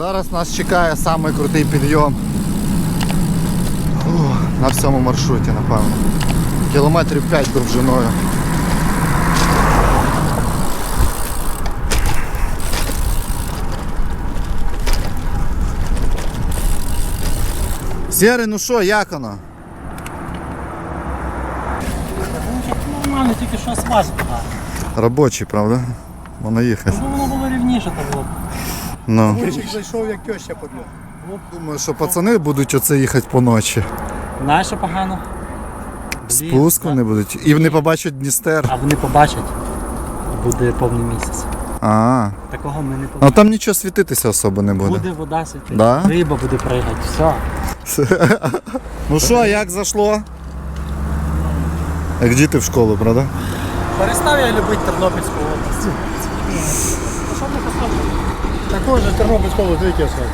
Зараз нас чекає самий крутий підйом. Фу, на всьому маршруті, напевно. Кілометрів 5 довжиною. Сєрий, ну що, як воно? Нормально, тільки що погано. Робочий, правда? Воно їхати. Ну воно було рівніше так було. Ну. Мужик зайшов, як теща подняв. Думаю, що пацани будуть оце їхати поночі. Знаєш, що погано? Спуск вони будуть. І вони побачать Дністер. А вони побачать, буде повний місяць. А, Такого ми не ну побачимо. там нічого світитися особо не буде. Буде вода світити, Да? риба буде пригати, все. Ну що, як зайшло? Як діти в школу, правда? Перестав я любити Тернопільську область. Також же Тернопільського великий асфальт.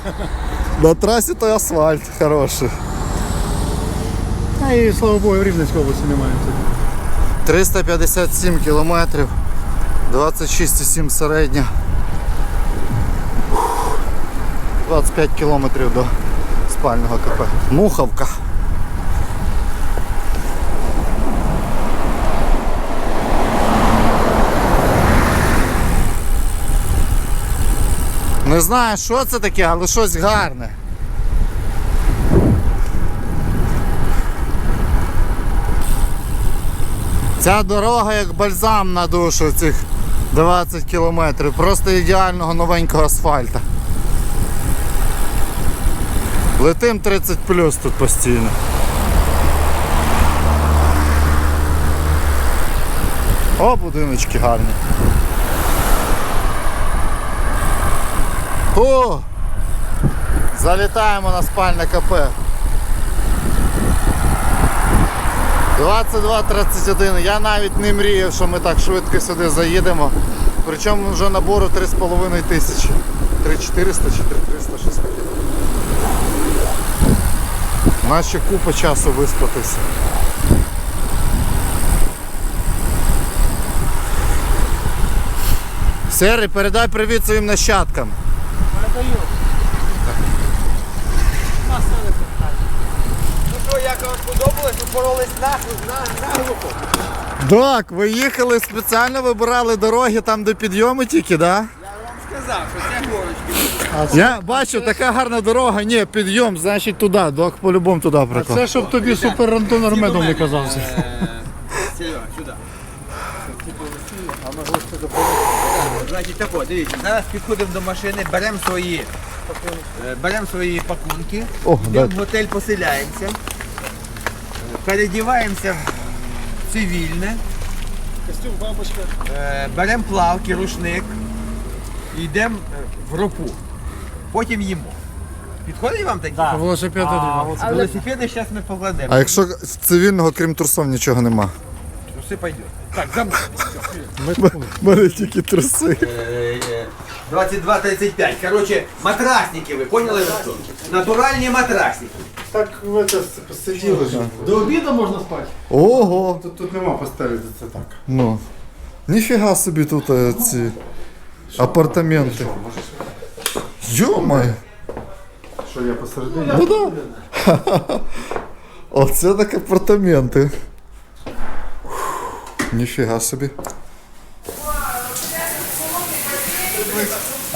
На трасі той асфальт хороший. А і слава Богу, в Рівненській області немає. 357 кілометрів, 26,7 середня. 25 кілометрів до спального КП. Муховка. Не знаю, що це таке, але щось гарне. Ця дорога як бальзам на душу цих 20 кілометрів. Просто ідеального новенького асфальта. Летим 30 плюс тут постійно. О, будиночки гарні. О! Залітаємо на спальне КП. 22.31. Я навіть не мріяв, що ми так швидко сюди заїдемо. Причому вже набору 3,5 тисячі. 3400 чи 3300 щось. У нас ще купа часу виспатися. Сері, передай привіт своїм нащадкам. Передаю. Нас це не питання. Ну вам сподобалось, ви боролись. Так, їхали спеціально вибирали дороги там, де підйоми тільки, так? Да? Я вам сказав, що це горочки. Я бачу, така гарна дорога. Ні, підйом, значить туди, док по-любому туди приклад. Це щоб тобі супер Антон Армедов не казався. Серега, сюди. Значить тако, дивіться, зараз підходимо до машини, беремо свої, е, беремо свої пакунки, О, в готель, поселяємося, е, передіваємося в цивільне, Костюм, бабочка. е, беремо плавки, рушник і йдемо е, в ропу. Потім їмо. Підходить вам такі? Да. Велосипед А, один. оце Велосипеди зараз ми покладемо. А якщо з цивільного, крім трусов, нічого нема? Все пойде. Так, за мною. У мене тільки труси. 22-35. Короче, матрасники ви, поняли ви що? Натуральні матрасники. Так в це посиділи ж. До обіду можна спати. Ого! Тут, тут нема постелі, це так. Ну. Ніфіга собі тут е, ці апартаменти. Йомай! Що я посередині? Ну да. Оце так апартаменти. Ух, Ніфіга собі.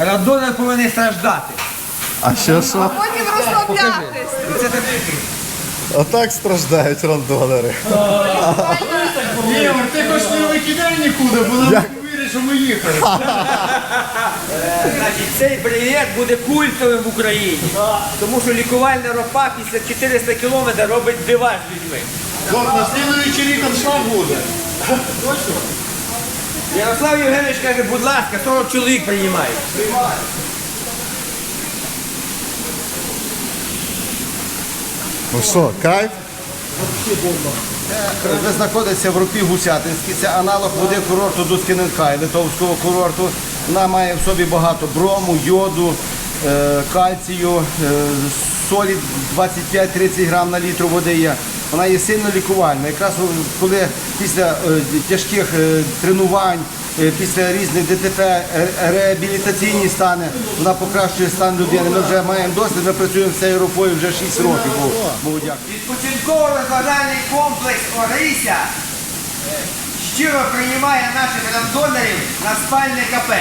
Радонер повинен страждати. А ще що? Потім розслаблятись. Це Отак страждають рандонери. Ігор, ти хоч не викидай нікуди, бо нам вірять, що ми їхали. Значить, цей бригет буде культовим в Україні. Тому що лікувальна ропа після 400 кілометрів робить дива з людьми. Док, на слідуючий рік аншлаг буде. Ярослав Євгенович каже, будь ласка, 40 чоловік приймають. Ну що, кайф? Ви знаходитеся в рупі Гусятинській, це аналог води курорту Дускіненхай, литовського курорту. Вона має в собі багато брому, йоду, е, кальцію, е, солі 25-30 грам на літру води є. Вона є сильно лікувальна. Якраз коли після е, тяжких е, тренувань е, після різних ДТП е, реабілітаційні стани, вона покращує стан людини. Ми вже маємо досвід, ми працюємо з цією групою вже 6 років. Дякую. Відпочинково-розважальний комплекс Орися щиро приймає наших рандонерів на спальне КП.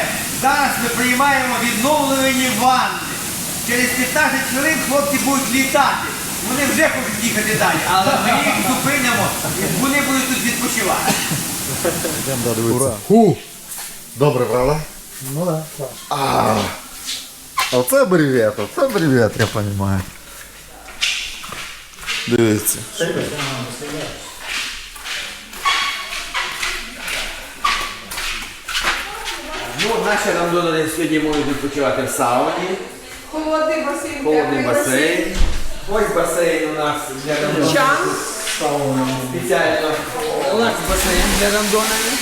Зараз ми приймаємо відновлені ванни. Через 15 хвилин хлопці будуть літати. Вони вже хочуть їхати далі, але ми їх зупинимо і вони будуть тут відпочивати. Фу. Добре, правда? Ну да, так. А, оце бревет, оце бревет, я розумію. Дивіться. Ну, наші рандонери сьогодні можуть відпочивати в сауні, Холодний басейн, холодний басейн. Ось басейн у нас для рандонерів. Чан. Спеціально у нас басейн для рандонерів.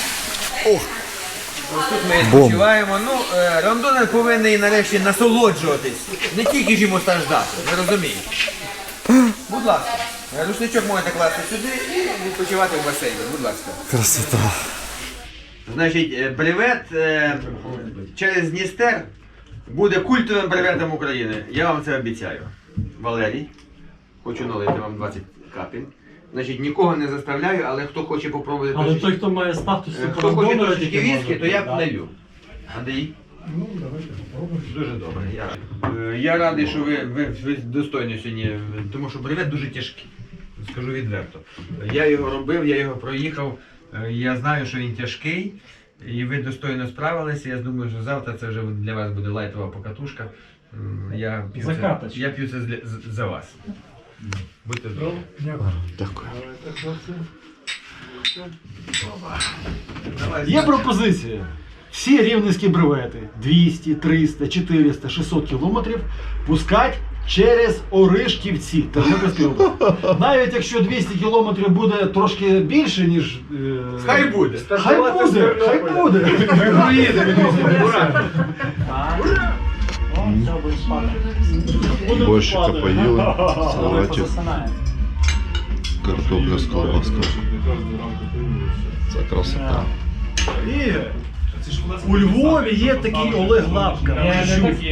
Ось тут ми Бомба. відпочиваємо. Ну, е, рандонер повинен нарешті насолоджуватись. Не тільки ж йому страждати, ви розумієте. Будь ласка, рушничок можете класти сюди і відпочивати в басейні. Будь ласка. Красота. Значить, е, бревет е, через Дністер буде культовим бреветом України. Я вам це обіцяю. Валерій, хочу налити вам 20 капель. Значить, нікого не заставляю, але хто хоче попробувати Але трошечки- той, хто має статус Е, Хто хоче трошечки віскі, то я да. налью. Андрій? Дуже добре. Я, радий. Е, я радий, що ви, ви, ви достойні сьогодні, тому що бревет дуже тяжкий. Скажу відверто. Я його робив, я його проїхав. е, Я знаю, що він тяжкий. І ви достойно справилися. Я думаю, що завтра це вже для вас буде лайтова покатушка. Я п'ю, це, я п'ю це за вас. Будьте здорові. Дякую. Є пропозиція. Всі рівненські бревети 200, 300, 400, 600 кілометрів пускать через Оришківці. Тернопільської області. Навіть якщо 200 кілометрів буде трошки більше, ніж. е, Хай буде. Хай буде, хай буде. Ми проїдемо. Борщика поїли, салатик, картопля з колбаскою. Це красота. І у Львові є такий Олег Лапка.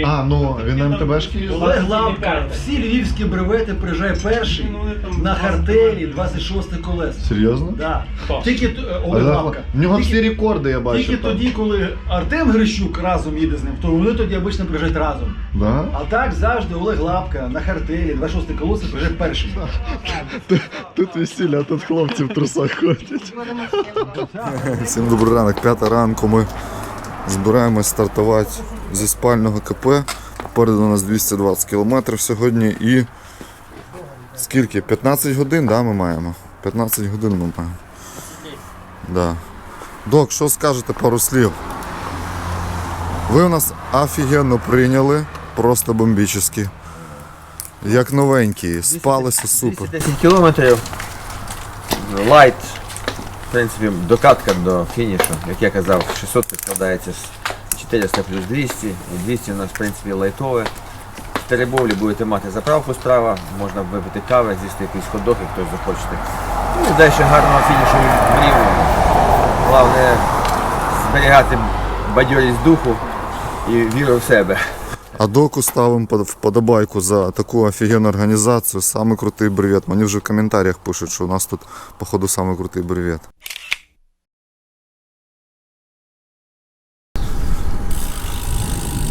А, ну він МТБшки? Олег Лапка. Всі львівські бревети приїжджає перший на хартелі 26 колес. Серйозно? Да. Тільки т- е, Олег Лапка. У нього Тільки- всі рекорди я бачу. Тільки там. тоді, коли Артем Грищук разом їде з ним, то вони тоді обично приїжджають разом. Да? А так завжди Олег Лапка на хартелі 26 колеса приїжджає першим. Тут весілля, а тут хлопці в трусах ходять. Всім добрий ранок, п'ята ранку. Ми збираємось стартувати зі спального КП. Попереду у нас 220 кілометрів сьогодні і скільки? 15 годин да, ми маємо? 15 годин ми маємо. Да. Док, що скажете пару слів? Ви у нас офігенно прийняли, просто бомбічно. Як новенькі, спалося супер. 10 кілометрів. Лайт. В принципі, докатка до фінішу. Як я казав, 600 складається з 400 плюс 200. І 200 у нас, в принципі, лайтове. В Теребовлі будете мати заправку справа, можна випити кави, з'їсти якийсь ходок, як хтось захочете. Ну і далі гарного фінішу Рівному. Головне зберігати бадьорість духу і віру в себе. А доку ставимо вподобайку за таку офігенну організацію. Самий крутий бревет. Мені вже в коментарях пишуть, що у нас тут, походу, самий крутий бревет.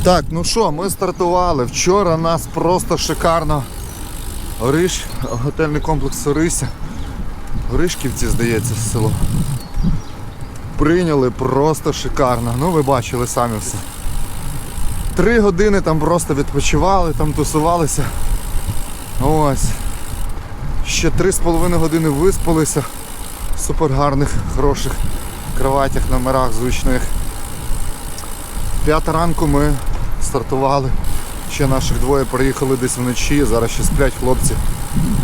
Так, ну що, ми стартували. Вчора нас просто шикарно. Ориш, готельний комплекс Орися. Оришківці, здається, село. Прийняли просто шикарно. Ну, ви бачили самі все. Три години там просто відпочивали, там тусувалися. Ось. Ще три з половиною години виспалися в супер гарних, хороших кроватях, номерах зручних. П'ята ранку ми стартували. Ще наших двоє приїхали десь вночі, зараз ще сплять хлопці,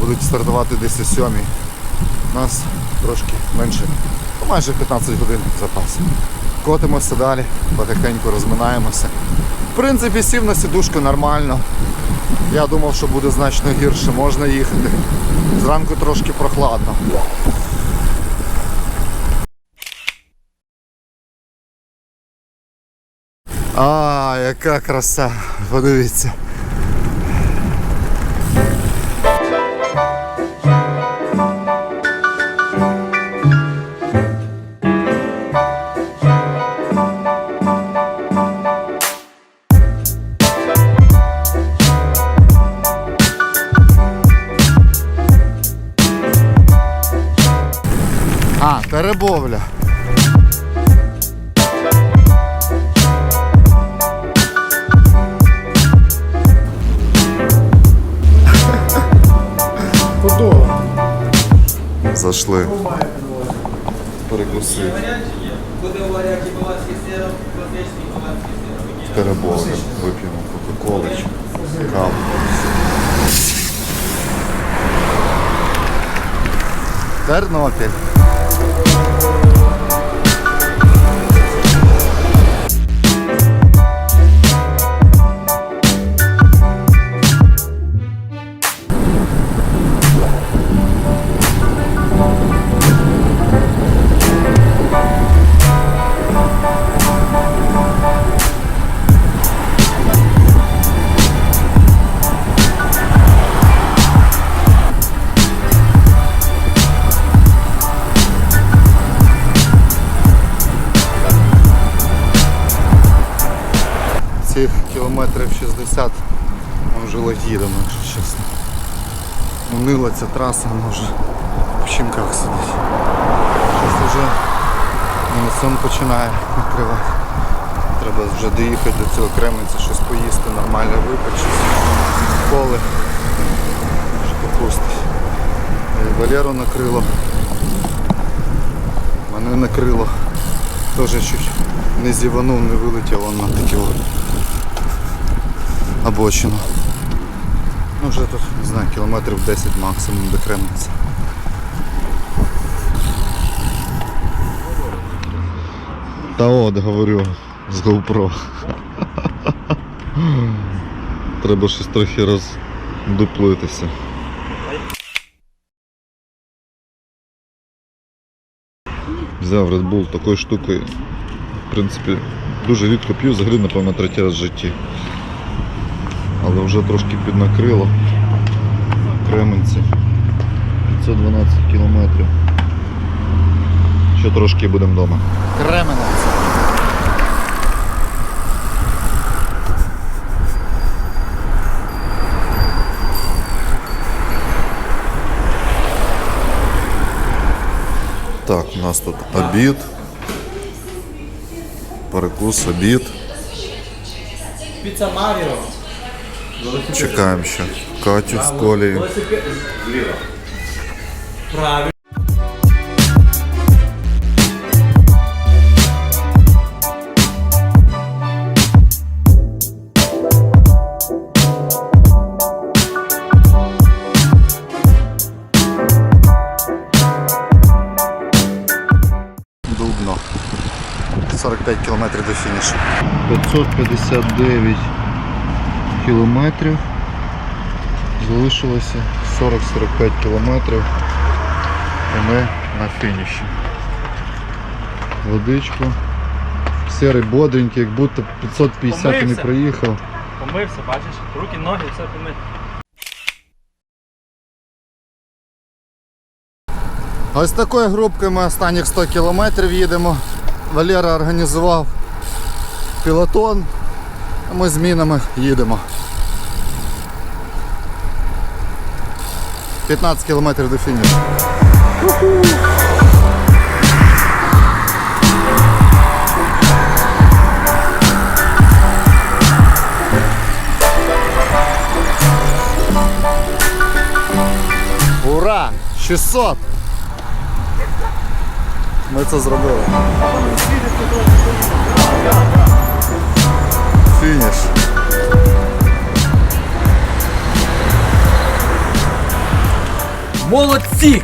будуть стартувати десь о сьомій. У нас трошки менше, ну, майже 15 годин запас. Котимося далі, потихеньку розминаємося. В принципі, сів на сідушку нормально. Я думав, що буде значно гірше, можна їхати. Зранку трошки прохладно. А, яка краса, подивіться. Перебовля. Зайшли. Перекусити. Перебовля. Вип'ємо кока-коли, каву. Тернопіль. Кілометрів 60 ми вже їдемо, якщо чесно. Унила ця траса, може в щімках сидить. Щось вже сон починає накривати. Треба вже доїхати до цього Кременця, щось поїсти, нормально випити, щось коли. Попустить. Валеру накрило. Мене накрило. Теж чуть не зіванув, не вилетів такі от обочину. Ну вже тут, не знаю, кілометрів 10 максимум до Кременця. Та от, говорю, з GoPro. Треба щось трохи роздуплитися. Взяв Red Bull такою штукою. В принципі, дуже рідко п'ю, взагалі, напевно, третій раз в житті. Але вже трошки піднакрило. Кременці. 512 кілометрів. Ще трошки будемо вдома. Кременець. Так, у нас тут обід. Перекус, обід. Піца Маріо. Чекаємо ще Катю з колії. Дубно. 45 кілометрів до фінішу. 559 кілометрів. Залишилося 40-45 кілометрів. І ми на фініші. Водичку. Серий бодренький, як будто 550 і не проїхав. Помився, бачиш? Руки, ноги, все помив. Ось такою групкою ми останніх 100 кілометрів їдемо. Валера організував пілотон, ми змінами їдемо. 15 кілометрів до фінішу. Ура! 600! Ми це зробили. Фініш. Молодці!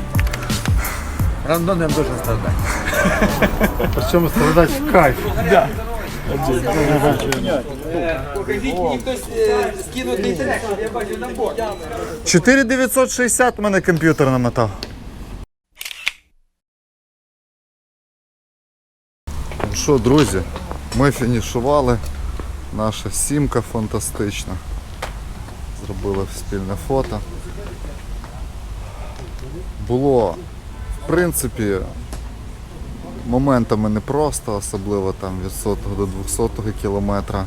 Рандон не должен страдать. Причому страдати в кайф. Покажіть мені хтось е, скинув інтернет, я бачу набор. 4960 у мене комп'ютер намотав. Ну що, друзі, ми фінішували. Наша сімка фантастична. Зробили спільне фото. Було, в принципі, моментами непросто, особливо там від 100 до 200 кілометра.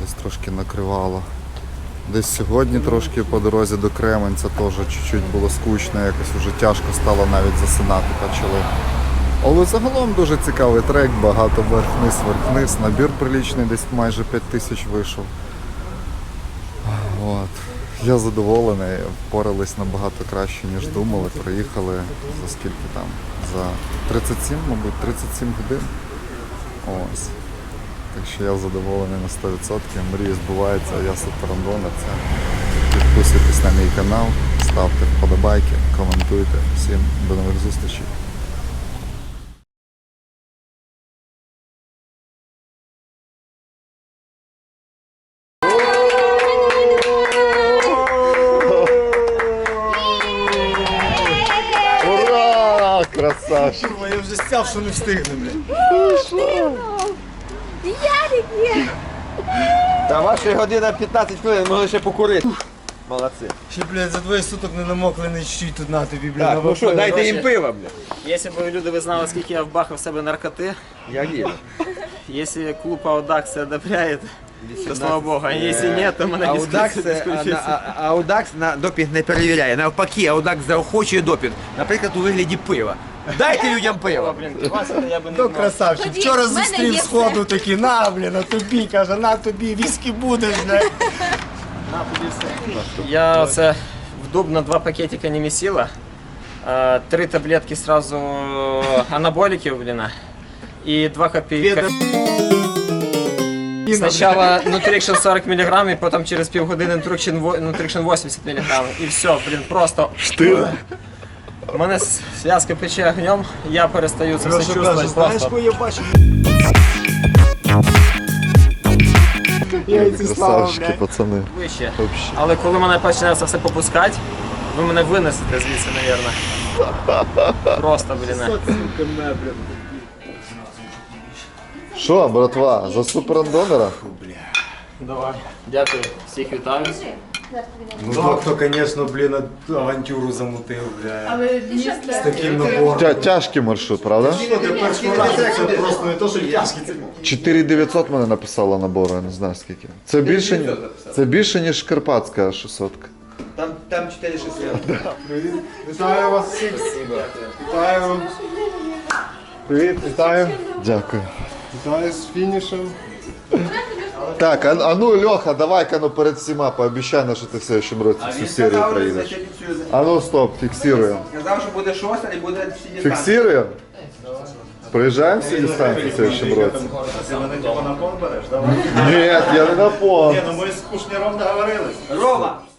Десь трошки накривало. Десь сьогодні трошки по дорозі до Кременця теж чуть-чуть було скучно, якось вже тяжко стало навіть засинати почали. Але загалом дуже цікавий трек, багато вверх-вниз, вверх-вниз. Набір прилічний, десь майже 5 тисяч вийшов. От. Я задоволений, впорались набагато краще, ніж думали. Проїхали за скільки там? За 37, мабуть, 37 годин. Ось. Так що я задоволений на 100%. Мрії збуваються, я суперандонер. Це підписуйтесь на мій канал, ставте вподобайки, коментуйте. Всім до нових зустрічей. Красавчик! Я вже стяв, що не встигну, блядь. Ярик є! Та ваша година 15 хвилин, могли ще покурити. Молодці. Ще, блядь, за двоє суток не намокли, не чуть тут на тобі, блядь. Так, ну що, дайте їм пива, бля. Якщо б люди ви знали, скільки я вбахав в себе наркоти, Я їду. якщо клуб Аудакс це одобряє, то слава Богу, а якщо ні, то мене Аудакс, дискваліфікують. Аудакс на допінг не перевіряє. Навпаки, Аудакс заохочує допінг. Наприклад, у вигляді пива. Дайте людям пиво. Вас я не знав. красавчик. Тоді Вчора в мене зустрів є сходу такий, на, блін, на тобі, каже, на тобі, віскі будеш, блядь. Я це в дуб на два пакетика не місила, е, три таблетки сразу анаболиків, блін, і два копійки. Спочатку Nutrition 40 мг, і потім через півгодини во- Nutrition 80 мг. І все, блін, просто. Штиль. У мене зв'язка пече огнем, я перестаю це все чувствувати. знаєш, кого я бачу? Слава, Красавчики, блядь. пацани. вище. Вообще. Але коли мене почне це все попускати, ви мене винесете звідси, мабуть. Просто, блін. Що, братва, за суперандонера? Давай. Дякую. Всіх вітаю. Ну, доктор, звісно, блін, авантюру замутив, блядь. З таким набором. Тя, тяжкий маршрут, правда? Ну, це просто не то, що тяжкий, це 4900 мене написало набору, я не знаю скільки. Це більше, ні- це більше ніж Карпатська 600. Там, там 4 6 Вітаю вас всіх. Вітаю. Привіт, вітаю. Дякую. Вітаю з фінішем. Так, а, а ну Льоха, давай-ка ну перед всіма пообіцяй, на що ти в следующем році всю серію проїдеш. А ну стоп, фіксируємо. Сказав, що буде шоста і буде всі Фіксируємо? Проїжджаємо всі дистанції в следующем році? Ти мене типу на пон береш, давай. Ні, я не на пон. ну ми з Кушніром договорились. Рома,